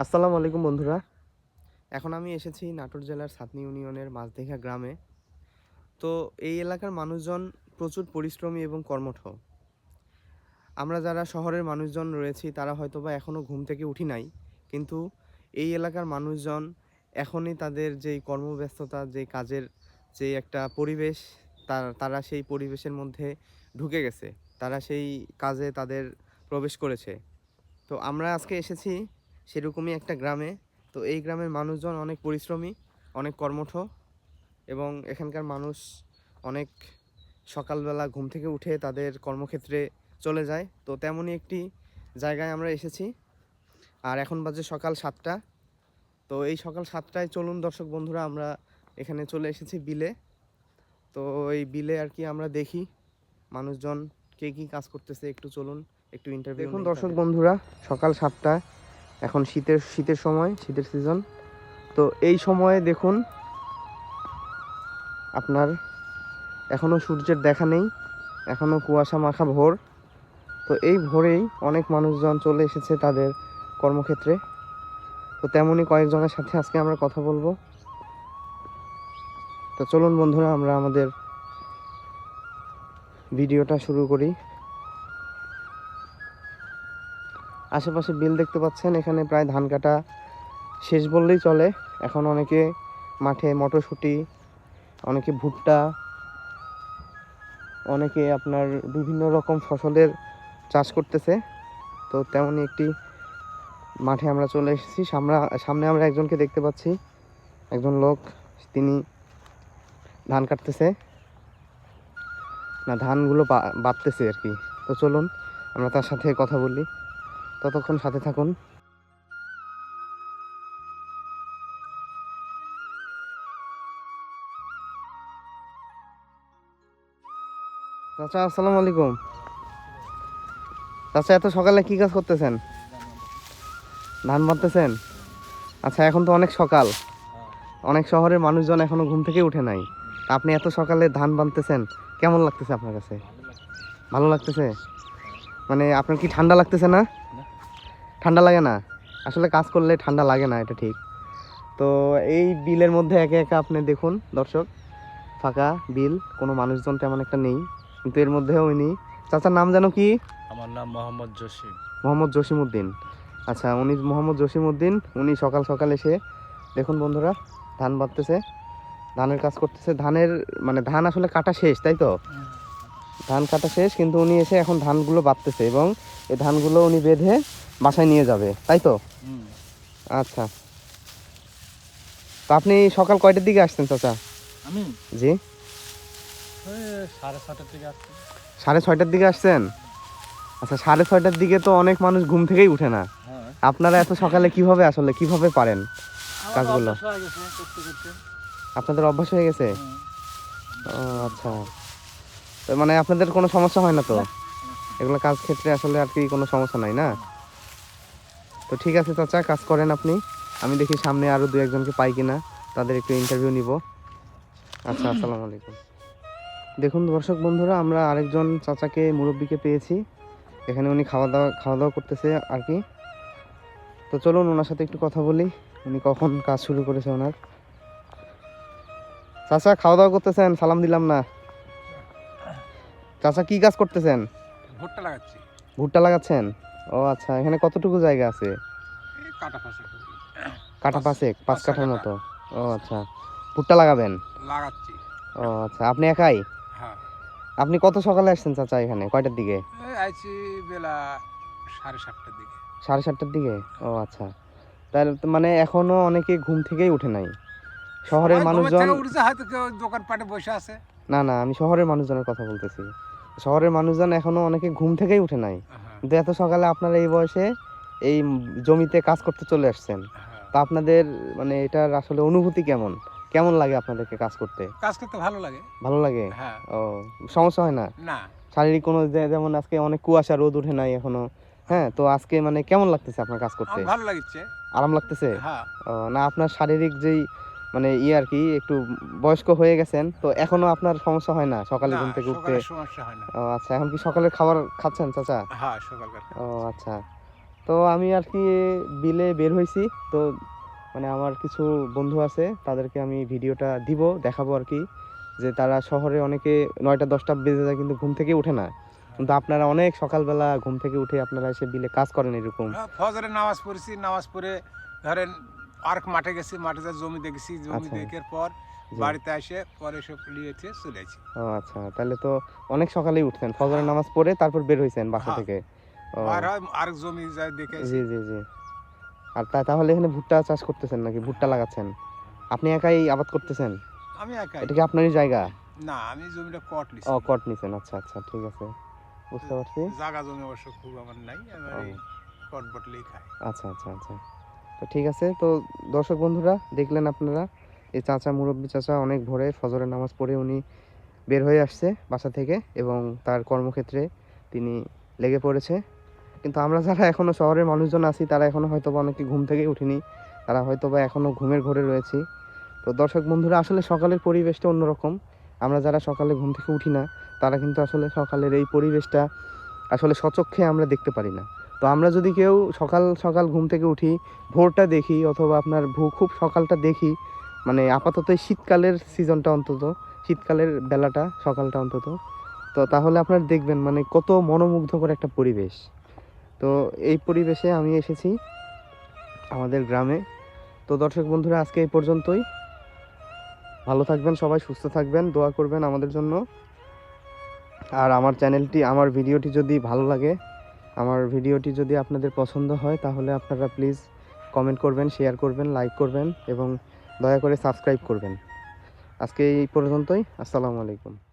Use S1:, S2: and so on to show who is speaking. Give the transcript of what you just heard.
S1: আসসালামু আলাইকুম বন্ধুরা। এখন আমি এসেছি নাটোর জেলার সাতনি ইউনিয়নের মাঝদেঘা গ্রামে। তো এই এলাকার মানুষজন প্রচুর পরিশ্রমী এবং কর্মঠ। আমরা যারা শহরের মানুষজন রয়েছি, তারা হয়তো বা এখনও ঘুম থেকে উঠি নাই। কিন্তু এই এলাকার মানুষজন এখনই তাদের যেই কর্মব্যস্ততা যে কাজের যে একটা পরিবেশ, তার, তারা সেই পরিবেশের মধ্যে ঢুকে গেছে। তারা সেই কাজে তাদের প্রবেশ করেছে। তো আমরা আজকে এসেছি সেরকমই একটা গ্রামে। তো এই গ্রামের মানুষজন অনেক পরিশ্রমী অনেক কর্মঠ এবং এখানকার মানুষ অনেক সকালবেলা ঘুম থেকে উঠে তাদের কর্মক্ষেত্রে চলে যায়। তো তেমনই একটি জায়গায় আমরা এসেছি। আর এখন বাজে সকাল সাতটা। তো এই সকাল সাতটায় চলুন দর্শক বন্ধুরা আমরা এখানে চলে এসেছি বিলে। তো এই বিলে আর কি আমরা দেখি মানুষজন কে কী কাজ করতেছে। একটু চলুন একটু ইন্টারভিউ দেখুন দর্শক বন্ধুরা সকাল সাতটা এখন শীতের শীতের সময়, শীতের সিজন তো এই সময়ে দেখুন, আপনার এখনও সূর্যের দেখা নেই এখনও কুয়াশা মাখা ভোর। তো এই ভোরেই অনেক মানুষজন চলে এসেছে তাদের কর্মক্ষেত্রে। তো তেমনই কয়েকজনের সাথে আজকে আমরা কথা বলব। তো চলুন বন্ধুরা, আমরা আমাদের ভিডিওটা শুরু করি। আশেপাশে বিল দেখতে পাচ্ছেন, এখানে প্রায় ধান কাটা শেষ বললেই চলে। এখন অনেকে মাঠে মটরশুঁটি, অনেকে ভুট্টা, অনেকে আপনার বিভিন্ন রকম ফসলের চাষ করতেছে। তো তেমনই একটি মাঠে আমরা চলে এসেছি। সামনে সামনে আমরা একজনকে দেখতে পাচ্ছি। একজন লোক, তিনি ধান কাটতেছে। না, ধানগুলো বাঁধতেছে আর কি। তো চলুন, আমরা তার সাথে কথা বলি। ততক্ষণ সাথে থাকুন। চাচা, আসসালামু আলাইকুম। চাচা, এত সকালে কি কাজ করতেছেন? ধান বাঁধতেছেন আচ্ছা এখন তো অনেক সকাল। অনেক শহরের মানুষজন এখনও ঘুম থেকে উঠে নাই। আপনি এত সকালে ধান বাঁধতেছেন, কেমন লাগতেছে আপনার কাছে? ভালো লাগতেছে? মানে আপনার কি ঠান্ডা লাগতেছে না? ঠান্ডা লাগে না। আসলে কাজ করলে ঠান্ডা লাগে না এটা ঠিক। তো এই বিলের মধ্যে একে একা আপনি দেখুন দর্শক। ফাঁকা বিল কোনো মানুষজন তেমন একটা নেই। কিন্তু এর মধ্যেও উনি চাচার নাম যেন কি?
S2: আমার নাম মোহাম্মদ জসিম।
S1: মোহাম্মদ জসিমউদ্দিন। আচ্ছা উনি মোহাম্মদ জসিমউদ্দিন উনি সকাল সকাল এসে দেখুন বন্ধুরা ধান বাঁধতেছে। ধানের কাজ করতেছে। ধানের মানে ধান আসলে কাটা শেষ তাই তো? ধান কাটা শেষ কিন্তু উনি এসে এখন ধানগুলো বাঁধতেছে এবং এই ধানগুলো উনি বেঁধে বাসায় নিয়ে যাবে তাই তো? আচ্ছা। তো আপনি সকাল কয়টার দিকে আসছেন চাচা?
S2: আমি?
S1: জি।
S2: সাড়ে ছটার দিকে আসছি।
S1: সাড়ে ছয়টার দিকে আসছেন? আচ্ছা সাড়ে ছয়টার দিকে তো অনেক মানুষ ঘুম থেকেই উঠে না।
S2: হ্যাঁ।
S1: আপনারা এত সকালে কীভাবে আসলে কীভাবে পারেন কাজগুলো? আপনাদের অভ্যাস হয়ে গেছে? ও আচ্ছা। মানে আপনাদের কোনো সমস্যা হয় না তো। এগুলো কাজ ক্ষেত্রে আসলে আর কি কোনো সমস্যা নাই না? তো ঠিক আছে চাচা কাজ করেন আপনি। আমি দেখি সামনে আরও দু একজনকে পাই কিনা। তাদের একটু ইন্টারভিউ নিব। আচ্ছা আসসালামু আলাইকুম। দেখুন দর্শক বন্ধুরা আমরা আরেকজন চাচাকে মুরব্বীকে পেয়েছি। এখানে উনি খাওয়া দাওয়া খাওয়া দাওয়া করতেছে আর কি। তো চলুন ওনার সাথে একটু কথা বলি। উনি কখন কাজ শুরু করেছে ওনার। চাচা খাওয়া দাওয়া করতেছেন? সালাম দিলাম না। চাচা কি কাজ করতেছেন?
S2: ভুট্টা লাগাচ্ছি।
S1: ভুট্টা লাগাচ্ছেন? ও আচ্ছা এখানে কতটুকু জায়গা আছে?
S2: কাটা
S1: কাঠা
S2: পাঁচ-
S1: কাঠার মতো। ও আচ্ছা ভুট্টা লাগাবেন?
S2: লাগাচ্ছি।
S1: ও আচ্ছা আপনি একাই?
S2: হ্যাঁ।
S1: আপনি কত সকালে আসছেন চাচা এখানে কয়টার দিকে?
S2: আইছি বেলা সাড়ে সাতটার দিকে।
S1: সাড়ে সাতটার দিকে? ও আচ্ছা। তাহলে মানে এখনও অনেকে ঘুম থেকেই উঠে নাই। শহরের মানুষজন
S2: বসে আছে।
S1: না না আমি শহরের মানুষজনের কথা বলতেছি। শহরের মানুষজন এখনও অনেকে ঘুম থেকেই উঠে নাই।
S2: হ্যাঁ,
S1: কিন্তু এত সকালে আপনারা এই বয়সে এই জমিতে কাজ করতে চলে আসছেন।
S2: হ্যাঁ।
S1: তা আপনাদের মানে এটার আসলে অনুভূতি কেমন? কেমন লাগে আপনাদেরকে কাজ করতে?
S2: কাজ করতে ভালো লাগে।
S1: ভালো লাগে?
S2: হ্যাঁ।
S1: ও সমস্যা হয় না?
S2: না।
S1: শারীরিক কোনো যেমন আজকে অনেক কুয়াশা রোদ উঠে নাই এখনও। হ্যাঁ তো আজকে মানে কেমন লাগতেছে আপনার কাজ করতে?
S2: ভালো লাগছে।
S1: আরাম লাগতেছে?
S2: হ্যাঁ।
S1: না আপনার শারীরিক যেই মানে ই আর কি একটু বয়স্ক হয়ে গেছেন তো এখনও আপনার সমস্যা হয় না? সকালে ঘুম থেকে উঠতে?
S2: সমস্যা হয় না।
S1: ও আচ্ছা এখন কি সকালের খাবার খাচ্ছেন চাচা?
S2: হ্যাঁ সকালকার
S1: ও আচ্ছা তো আমি আর কি বিলে বের হয়েছি তো মানে আমার কিছু বন্ধু আছে তাদেরকে আমি ভিডিওটা দিব দেখাবো আর কি যে তারা শহরে অনেকে নয়টা দশটা বেজে যায় কিন্তু ঘুম থেকে উঠে না। কিন্তু আপনারা অনেক সকালবেলা ঘুম থেকে উঠে আপনারা এসে বিলে কাজ করেন এরকম।
S2: হ্যাঁ, ফজরে নামাজ পড়েছি নামাজ পড়ে ধরেন পার্ক মাঠে গেছি মাঠে যা জমি দেখেছি জমি
S1: আচ্ছা।
S2: দেখার পর বাড়িতে এসে পরে সব নিয়েছে চলে আসি।
S1: আচ্ছা তাহলে তো অনেক সকালেই উঠছেন ফজরের নামাজ পড়ে তারপর বের হয়েছেন বাসা
S2: হ্যাঁ।
S1: থেকে।
S2: আর আরেক জমি যাই দেখে
S1: জি জি জি। আর তাহলে এখানে ভুট্টা চাষ করতেছেন নাকি? ভুট্টা লাগাচ্ছেন। আপনি একাই আবাদ করতেছেন?
S2: আমি একাই।
S1: এটা কি আপনারই জায়গা?
S2: না আমি জমিটা কট নিছি।
S1: ও কট নিছেন আচ্ছা আচ্ছা ঠিক আছে। বুঝতে পারছি।
S2: জায়গা জমি অবশ্য খুব আমার নাই আমি কট বটলেই খাই।
S1: আচ্ছা আচ্ছা আচ্ছা। তো ঠিক আছে, তো দর্শক বন্ধুরা, দেখলেন আপনারা, এই চাচা মুরব্বী চাচা অনেক ভোরে ফজরের নামাজ পড়ে উনি বের হয়ে আসছে বাসা থেকে এবং তার কর্মক্ষেত্রে তিনি লেগে পড়েছে। কিন্তু আমরা যারা এখনও শহরের মানুষজন আছি, তারা এখনও হয়তো বা অনেকে ঘুম থেকেই উঠিনি, তারা হয়তো বা এখনও ঘুমের ঘরে রয়েছি। তো দর্শক বন্ধুরা, আসলে সকালের পরিবেশটা অন্যরকম। আমরা যারা সকালে ঘুম থেকে উঠি না, তারা কিন্তু আসলে সকালের এই পরিবেশটা আসলে সচক্ষে আমরা দেখতে পারি না। তো আমরা যদি কেউ সকাল সকাল ঘুম থেকে উঠি, ভোরটা দেখি অথবা আপনার ভো, খুব সকালটা দেখি মানে আপাতত শীতকালের সিজনটা অন্তত, শীতকালের বেলাটা, সকালটা অন্তত, তো তাহলে আপনার দেখবেন মানে কত মনোমুগ্ধকর একটা পরিবেশ। তো এই পরিবেশে আমি এসেছি আমাদের গ্রামে। তো দর্শক বন্ধুরা, আজকে এই পর্যন্তই। ভালো থাকবেন সবাই, সুস্থ থাকবেন, দোয়া করবেন আমাদের জন্য। আর আমার চ্যানেলটি, আমার ভিডিওটি যদি ভালো লাগে আমার ভিডিওটি যদি আপনাদের পছন্দ হয়, তাহলে আপনারা প্লিজ কমেন্ট করবেন শেয়ার করবেন লাইক করবেন এবং দয়া করে সাবস্ক্রাইব করবেন। আজকে এই পর্যন্তই, আসসালামু আলাইকুম।